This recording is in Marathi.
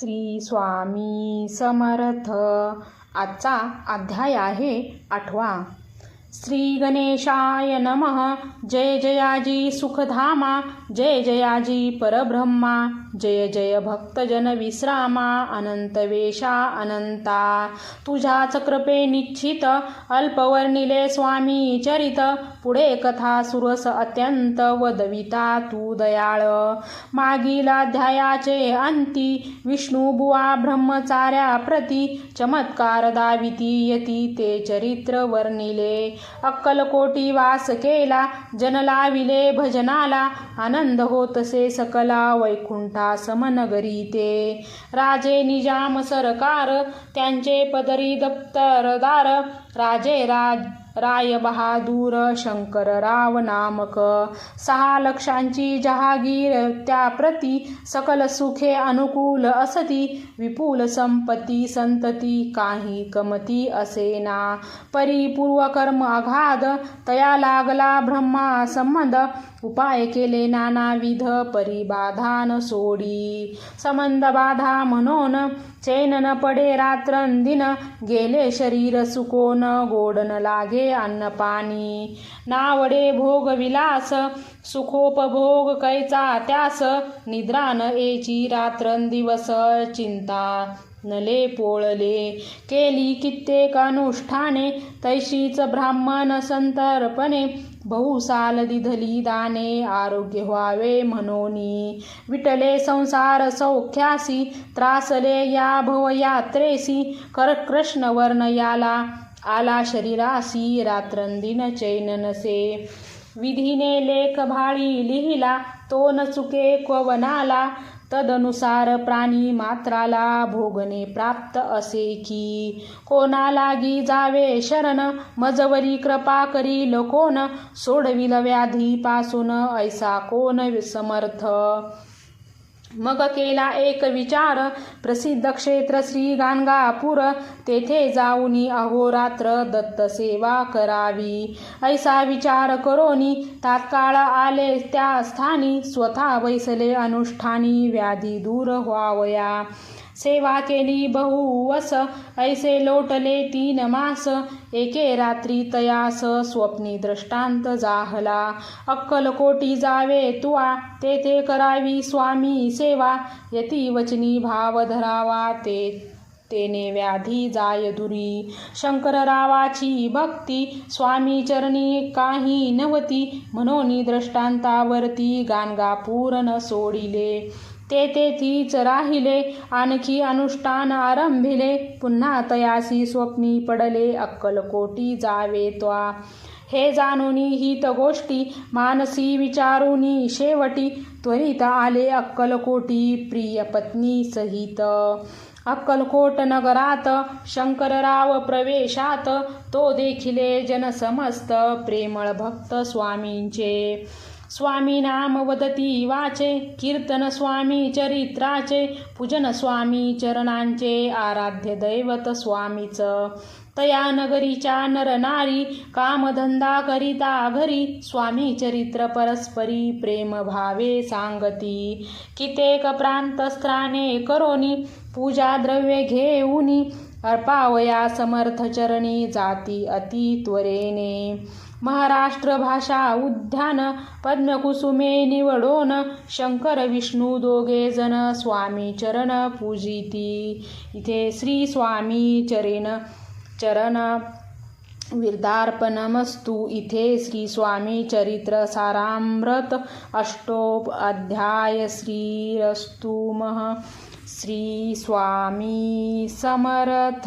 श्री स्वामी समर्थ. आजचा अध्याय आहे आठवा. श्री गणेशाय नमः। जय जयाजी सुखधामा। जय जयाजी परब्रह्मा। जय जय भक्तजन विश्रामा। अनंत वेशा अनंता। तुझ्याच कृपे निश्चित। अल्पवर्णिले स्वामी चरित। पुढे कथा सुरस अत्यंत वदविता तू दयाळ। मागील अध्यायाचे अंती विष्णू बुवा ब्रह्मचार्या प्रती चमत्कार दाविती यती ते चरित्र वर्णिले। अक्कलकोटी वास केला जनलाविले भजनाला आनंद होतसे सकला वैकुंठा समनगरी ते. राजे निजाम सरकार त्यांचे पदरी दप्तरदार राजे राज राय बहादूर शंकरराव नामक सहा लक्षांची जहागीर त्याप्रती सकल सुखे अनुकूल असती. विपुल संपत्ती संतती काही कमती असेना. परिपूर्व कर्म अगाध तया लागला ब्रह्मा संबंध उपाय केले नानाविध परिबाधान सोडी. संबंध बाधा म्हणून चैन न पडे रात्रंदिन गेले शरीर सुकोन गोडन लागे अन्न पाणी. नावडे भोग विलास सुखोपभोग कैचा त्यास निद्रान न एची रात्रंदिवस चिंता. नले पोळले केली कित्येक अनुष्ठाने तैशीच ब्राह्मण संतर्पणे बहुसाल दिधली दाने आरोग्य व्हावे म्हणोनी. विटले संसार सौख्यासी त्रासले या भवयात्रेसी कर कृष्ण वर्ण याला आला शरीरासी रात्रंदिन चैन नसे विधीने लेख भाळी लिहिला तो न चुके क्ववनाला तदनुसार प्राणी मात्राला भोगणे प्राप्त असे की. कोणा लागी जावे शरण मजवरी कृपा करी कोण सोडविल व्याधीपासून ऐसा कोण समर्थ? मग केला एक विचार. प्रसिद्ध क्षेत्र श्री गाणगापूर. तेथे जाऊनी अहोरात्र दत्त सेवा करावी. ऐसा विचार करोनी. तात्काळ आले त्या स्थानी. स्वतः बैसले अनुष्ठानी. व्याधी दूर व्हावया. सेवा केली बहुवस ऐसे लोटले तीन मास. एके रात्री तयास स्वप्नी दृष्टांत जाहला. अक्कलकोटी जावे तुवा तेथे करावी स्वामी सेवा. यती वचनी भाव धरावा ते तेने व्याधी जाय दुरी. शंकररावाची भक्ती स्वामी चरणी काही नवती म्हणून दृष्टांतावरती गाणगापूर न सोडिले. ते तेथीच राहिले आणखी अनुष्ठान आरंभिले. पुन्हा तयासी स्वप्नी पडले अक्कलकोटी जावे त्वा. हे जाणूनी हित गोष्टी मानसी विचारुनी शेवटी. त्वरित आले अक्कलकोटी प्रिय पत्नी सहित. अक्कलकोट नगरात शंकरराव प्रवेशात. तो देखिले जनसमस्त प्रेमळ भक्त स्वामींचे. स्वामी नाम वदती वाचे कीर्तन स्वामी चरित्राचे पूजन स्वामी चरणांचे आराध्य दैवत स्वामीच. तया नगरीच्या नरनारी कामधंदा करिता घरी स्वामी चरित्र परस्परी प्रेम भावे सांगती. कितेक प्रांतस्त्राने करोनी पूजा द्रव्ये घेऊनी अर्पावया समर्थ चरणी जाती अति त्वरेने. महाराष्ट्र भाषा उद्यान पद्मकुसुमे निवडोन शंकर विष्णू दोघे जन स्वामी चरण पूजिती. इथे श्री स्वामी चरण चरण विर्धार्पणमस्तु इथे श्री स्वामी चरित्र सारामृत अष्टोप अध्याय श्रीरस्तु मह. श्री स्वामी समर्थ.